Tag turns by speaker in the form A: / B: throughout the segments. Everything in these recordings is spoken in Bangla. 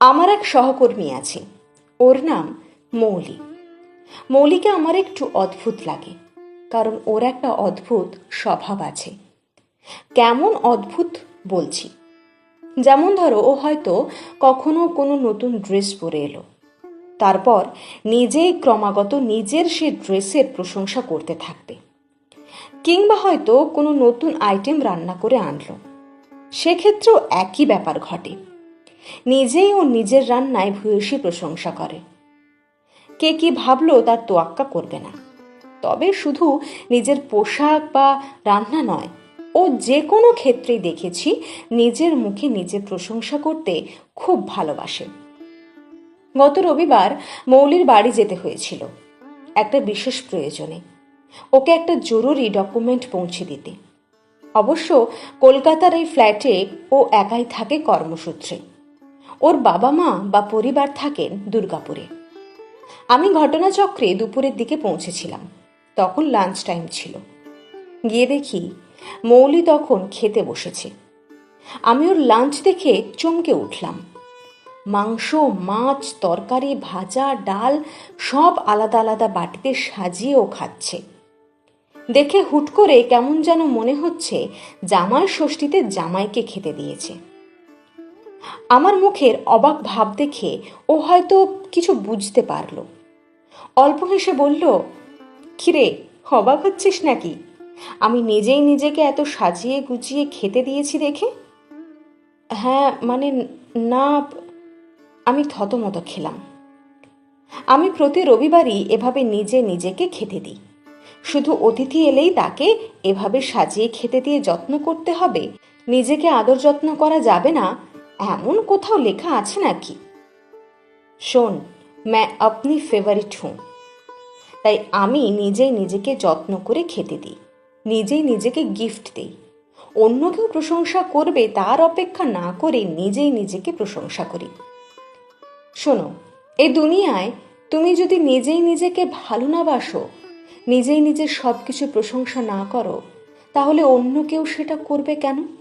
A: আমার এক সহকর্মী আছে। ওর নাম মৌলি। মৌলিকে আমার একটু অদ্ভুত লাগে, কারণ ওর একটা অদ্ভুত স্বভাব আছে। কেমন অদ্ভুত বলছি? যেমন ধরো, ও হয়তো কখনো কোনো নতুন ড্রেস পরে এলো। তারপর নিজেই ক্রমাগত নিজের সে ড্রেসের প্রশংসা করতে থাকবে। কিংবা হয়তো কোনো নতুন আইটেম রান্না করে আনলো। সেক্ষেত্রেও একই ব্যাপার ঘটে। নিজেই ও নিজের রান্নায় ভূয়সী প্রশংসা করে। কে কি ভাবলো তার তোয়াক্কা করবে না। তবে শুধু নিজের পোশাক বা রান্না নয়, ও যে কোনো ক্ষেত্রেই দেখেছি নিজের মুখে নিজে প্রশংসা করতে খুব ভালোবাসে। গত রবিবার মৌলির বাড়ি যেতে হয়েছিল, একটা বিশেষ প্রয়োজনে। ওকে একটা জরুরি ডকুমেন্ট পৌঁছে দিতে। অবশ্য কলকাতার এই ফ্ল্যাটে ও একাই থাকে কর্মসূত্রে। ওর বাবা মা বা পরিবার থাকেন দুর্গাপুরে। আমি ঘটনাচক্রে দুপুরের দিকে পৌঁছেছিলাম। তখন লাঞ্চ টাইম ছিল। গিয়ে দেখি মৌলি তখন খেতে বসেছে। আমি ওর লাঞ্চ দেখে চমকে উঠলাম। মাংস, মাছ, তরকারি, ভাজা, ডাল সব আলাদা আলাদা বাটিতে সাজিয়ে ও খাচ্ছে। দেখে হুট করে কেমন যেন মনে হচ্ছে জামাই ষষ্ঠীতে জামাইকে খেতে দিয়েছে। আমার মুখের অবাক ভাব দেখে ও হয়তো কিছু বুঝতে পারল। অল্প হেসে বলল, কিরে, অবাক হচ্ছিস নাকি? আমি নিজেই নিজেকে এত সাজিয়ে গুছিয়ে খেতে দিয়েছি দেখে? হ্যাঁ মানে না, আমি থতমত খেলাম। আমি প্রতি রবিবারই এভাবে নিজে নিজেকে খেতে দিই। শুধু অতিথি এলেই তাকে এভাবে সাজিয়ে খেতে দিয়ে যত্ন করতে হবে, নিজেকে আদর যত্ন করা যাবে না এমন কোথাও লেখা আছে নাকি? শোন ম্যা আপনি ফেভারিট হুঁ তাই আমি নিজেই নিজেকে যত্ন করে খেতে দিই। নিজেই নিজেকে গিফট দিই। অন্য কেউ প্রশংসা করবে, তার অপেক্ষা না করে নিজেই নিজেকে প্রশংসা করি। শোনো, এ দুনিয়ায় তুমি যদি নিজেই নিজেকে ভালো না বাসো, নিজেই নিজের সব কিছু প্রশংসা না করো, তাহলে অন্য কেউ সেটা করবে কেন?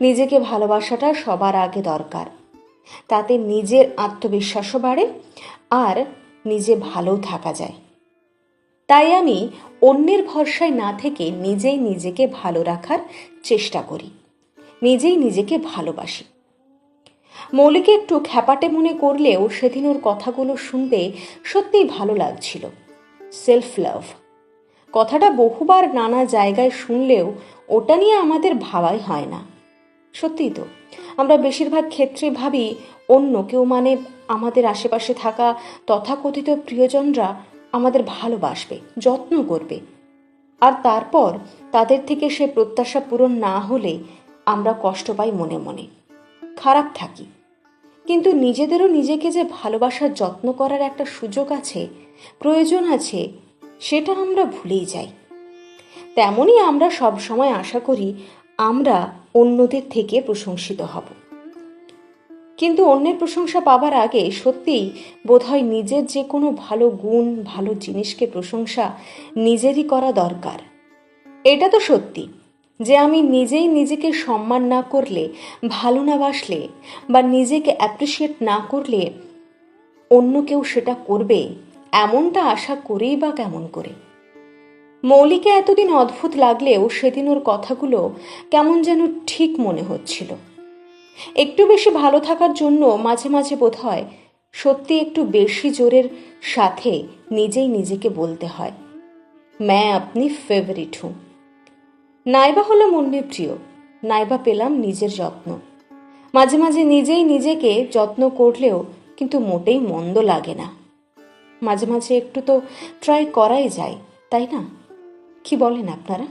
A: নিজেকে ভালোবাসাটা সবার আগে দরকার। তাতে নিজের আত্মবিশ্বাসও বাড়ে আর নিজে ভালো থাকা যায়। তাই আমি অন্যের ভরসায় না থেকে নিজেই নিজেকে ভালো রাখার চেষ্টা করি। নিজেই নিজেকে ভালোবাসি। মৌলিকে একটু খ্যাপাটে মনে করলেও সেদিন ওর কথাগুলো শুনতে সত্যিই ভালো লাগছিল। সেলফ লাভ কথাটা বহুবার নানা জায়গায় শুনলেও ওটা নিয়ে আমাদের ভাবাই হয় না। সত্যিই তো। আমরা বেশিরভাগ ক্ষেত্রে ভাবি, অন্য কেউ মানে আমাদের আশেপাশে থাকা তথাকথিত প্রিয়জনরা আমাদের ভালোবাসবে, যত্ন করবে। আর তারপর তাদের থেকে সে প্রত্যাশা পূরণ না হলে আমরা কষ্ট পাই মনে মনে। খারাপ থাকি। কিন্তু নিজেদেরও নিজেকে যে ভালোবাসার যত্ন করার একটা সুযোগ আছে, প্রয়োজন আছে, সেটা আমরা ভুলেই যাই। তেমনই আমরা সব সময় আশা করি আমরা অন্যদের থেকে প্রশংসিত হব। কিন্তু অন্যের প্রশংসা পাবার আগে সত্যিই বোধহয় নিজের যে কোনো ভালো গুণ, ভালো জিনিসকে প্রশংসা নিজেরই করা দরকার। এটা তো সত্যি যে আমি নিজেই নিজেকে সম্মান না করলে, ভালো না বাসলে বা নিজেকে অ্যাপ্রিসিয়েট না করলে অন্য কেউ সেটা করবে, এমনটা আশা করেই বা কেমন করে? মৌলিকে এতদিন অদ্ভুত লাগলেও সেদিন ওর কথাগুলো কেমন যেন ঠিক মনে হচ্ছিল। একটু বেশি ভালো থাকার জন্য মাঝে মাঝে বোধ হয় সত্যি একটু বেশি জোরের সাথে নিজেই নিজেকে বলতে হয়, ম্যা, আপনি ফেভারিট হুঁ। নাইবা হলাম অন্যের প্রিয়, নাইবা পেলাম নিজের যত্ন। মাঝে মাঝে নিজেই নিজেকে যত্ন করলেও কিন্তু মোটেই মন্দ লাগে না। মাঝে মাঝে একটু তো ট্রাই করাই যায়, তাই না? কি বলেন আপনারা